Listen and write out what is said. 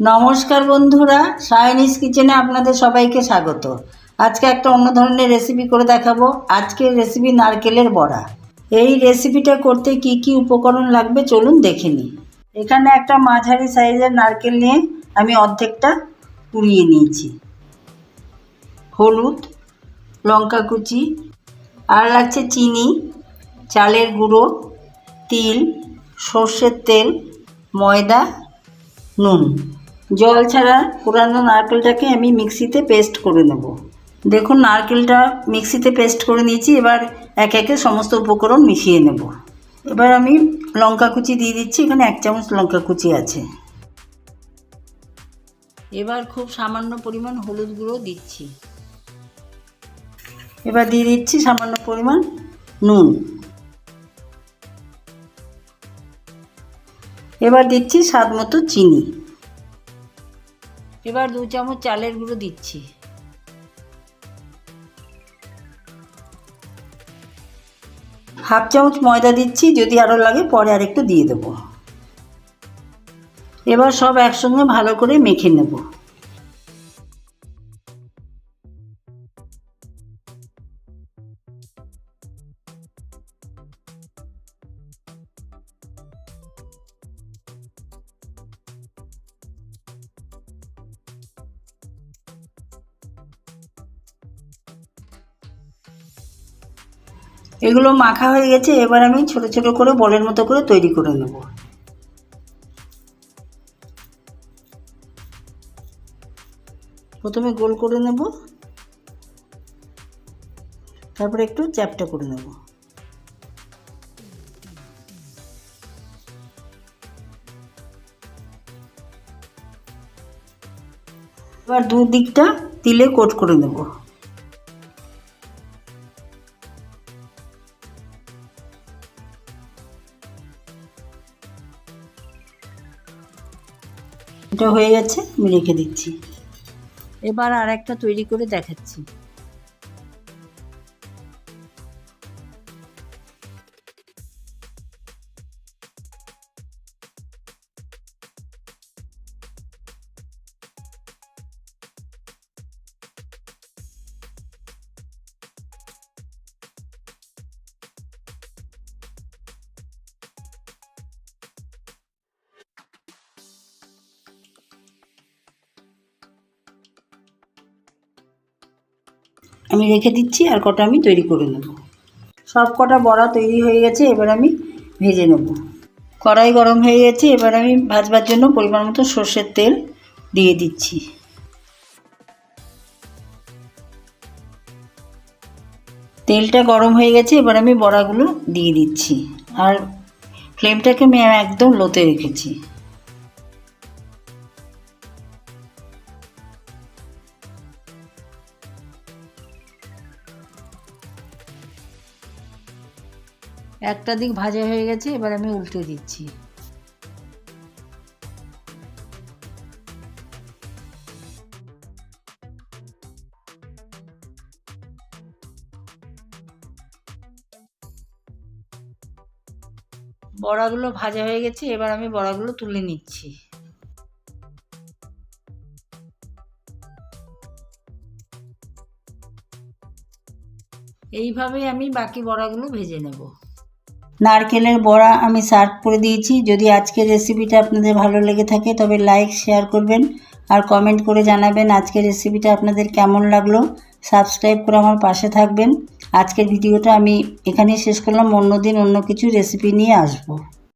নমস্কার বন্ধুরা, সায়নিস কিচেনে আপনাদের সবাইকে স্বাগত। আজকে একটা অন্য ধরনের রেসিপি করে দেখাবো। আজকের রেসিপি নারকেলের বড়া। এই রেসিপিটা করতে কি কি উপকরণ লাগবে চলুন দেখে নিই। এখানে একটা মাঝারি সাইজের নারকেল নিয়ে আমি অর্ধেকটা পুড়িয়ে নিয়েছি। হলুদ, লঙ্কা কুচি, আর লাগছে চিনি, চালের গুঁড়ো, তিল, সর্ষের তেল, ময়দা, নুন। জল ছাড়া পুরানো নারকেলটাকে আমি মিক্সিতে পেস্ট করে নেব। দেখুন, নারকেলটা মিক্সিতে পেস্ট করে নিয়েছি, এবার এক একে সমস্ত উপকরণ মিশিয়ে নেব। এবার আমি লঙ্কা কুচি দিয়ে দিচ্ছি, এখানে এক চামচ লঙ্কা কুচি আছে। এবার খুব সামান্য পরিমাণ হলুদ গুঁড়ো দিচ্ছি। এবার দিয়ে দিচ্ছি সামান্য পরিমাণ নুন। এবার দিচ্ছি স্বাদ মতো চিনি। এবার দু চামচ চালের গুঁড়ো দিচ্ছি। হাফ চামচ ময়দা দিচ্ছি, যদি আরও লাগে পরে আর একটু দিয়ে দেবো। এবার সব একসঙ্গে ভালো করে মেখে নেব। এগুলো মাখা হয়ে গেছে, এবার আমি ছোট ছোট করে বলের মতো করে তৈরি করে নেব। প্রথমে গোল করে নেব। তারপরে একটু চ্যাপটা করে নেব। এবার দুদিকটা তিলে কোট করে নেব। এটা হয়ে গেছে আমি রেখে দিচ্ছি। এবার আর একটা তৈরি করে দেখাচ্ছি। আমি রেখে দিচ্ছি আর কটা আমি তৈরি করে নেব। সব কটা বড়া তৈরি হয়ে গেছে, এবার আমি ভেজে নেব। কড়াই গরম হয়ে গেছে, এবার আমি ভাজবার জন্য পরিমাণ মতো সর্ষের তেল দিয়ে দিচ্ছি। তেলটা গরম হয়ে গেছে, এবার আমি বড়াগুলো দিয়ে দিচ্ছি। আর ফ্লেমটাকে আমি একদম লোতে রেখেছি। একটা দিক ভাজা হয়ে গেছে, এবার আমি উল্টে দিচ্ছি। বড়াগুলো ভাজা হয়ে গেছে, এবার আমি বড়াগুলো তুলে নিচ্ছি। এইভাবেই আমি বাকি বড়াগুলো ভেজে নেব। নারকেলের বড়া আমি সার্ভ করে দিয়েছি। যদি আজকের রেসিপিটা আপনাদের ভালো লেগে থাকে, তবে লাইক শেয়ার করবেন আর কমেন্ট করে জানাবেন আজকের রেসিপিটা আপনাদের কেমন লাগল। সাবস্ক্রাইব করে আমার পাশে থাকবেন। আজকের ভিডিওটা আমি এখানেই শেষ করলাম। অন্য দিন অন্য কিছু রেসিপি নিয়ে আসব।